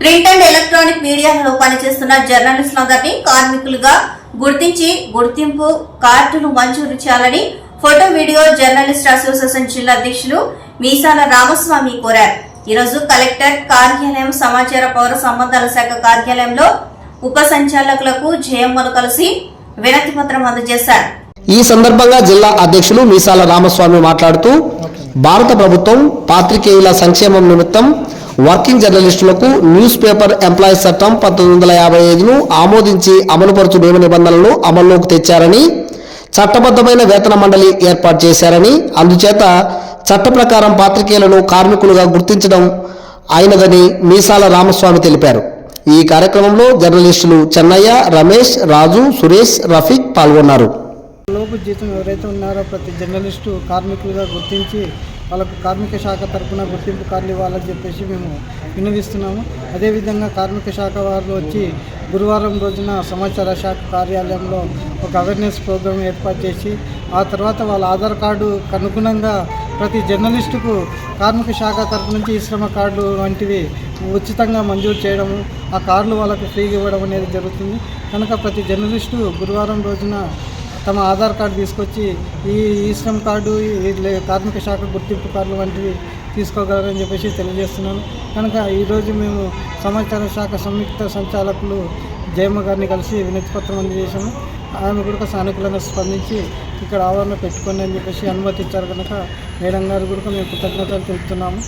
Print and electronic మీడియాలో పనిచేస్తున్న జర్నలిస్టులందరినీ కార్మికులుగా గుర్తించి గుర్తింపు కార్డులు మంజూరు చేయాలని ఫోటో వీడియో జర్నలిస్ట్ అసోసియేషన్ జిల్లా అధ్యక్షులు మీసాల రామస్వామి కోరారు. ఈరోజు కలెక్టర్ కార్యాలయం సమాచార పౌర సంబంధాల శాఖ కార్యాలయంలో ఉప సంచాలకులకు జయమ్మలు కలిసి వినతి పత్రం అందజేశారు. ఈ సందర్భంగా జిల్లా అధ్యక్షులు మీసాల రామస్వామి మాట్లాడుతూ భారత ప్రభుత్వం పాత్రికేయుల సంక్షేమం నిమిత్తం వర్కింగ్ జర్నలిస్టులకు న్యూస్ పేపర్ ఎంప్లాయీస్ చట్టం పంతొమ్మిది వందల యాభై ఐదును ఆమోదించి అమలుపరుచు నియమ నిబంధనలను అమల్లోకి తెచ్చారని చట్టబద్ధమైన వేతన మండలి ఏర్పాటు చేశారని అందుచేత చట్ట ప్రకారం పాత్రికేయులను కార్మికులుగా గుర్తించడం అయినదని మీసాల రామస్వామి తెలిపారు. ఈ కార్యక్రమంలో జర్నలిస్టులు చెన్నయ్య రమేష్ రాజు సురేష్ రఫీక్ పాల్గొన్నారు. లోపు జీతం ఎవరైతే ఉన్నారో ప్రతి జర్నలిస్టు కార్మికులుగా గుర్తించి వాళ్ళకు కార్మిక శాఖ తరఫున గుర్తింపు కార్డులు ఇవ్వాలని చెప్పేసి మేము విన్నవిస్తున్నాము. అదేవిధంగా కార్మిక శాఖ వారు వచ్చి గురువారం రోజున సమాచార శాఖ కార్యాలయంలో ఒక అవేర్నెస్ ప్రోగ్రామ్ ఏర్పాటు చేసి ఆ తర్వాత వాళ్ళ ఆధార్ కార్డు అనుగుణంగా ప్రతి జర్నలిస్టుకు కార్మిక శాఖ తరఫు నుంచి ఈ శ్రమ కార్డు వంటివి ఉచితంగా మంజూరు చేయడము ఆ కార్డులు వాళ్ళకు ఫ్రీగా ఇవ్వడం అనేది జరుగుతుంది. కనుక ప్రతి జర్నలిస్టు గురువారం రోజున తమ ఆధార్ కార్డు తీసుకొచ్చి ఈ ఈ శ్రమ్ కార్డు లే- కార్మిక శాఖ గుర్తింపు కార్డులు వంటివి తీసుకోగలరని చెప్పేసి తెలియజేస్తున్నాను. కనుక ఈరోజు మేము సమాచార శాఖ సంయుక్త సంచాలకులు జయమ్మ గారిని కలిసి వినతి పత్రం అందజేశాము. ఆమె కూడా సానుకూలంగా స్పందించి ఇక్కడ ఆవరణ పెట్టుకోండి అని చెప్పేసి అనుమతి ఇచ్చారు కనుక మేడం గారు కూడా మేము కృతజ్ఞతలు తెలుపుతున్నాము.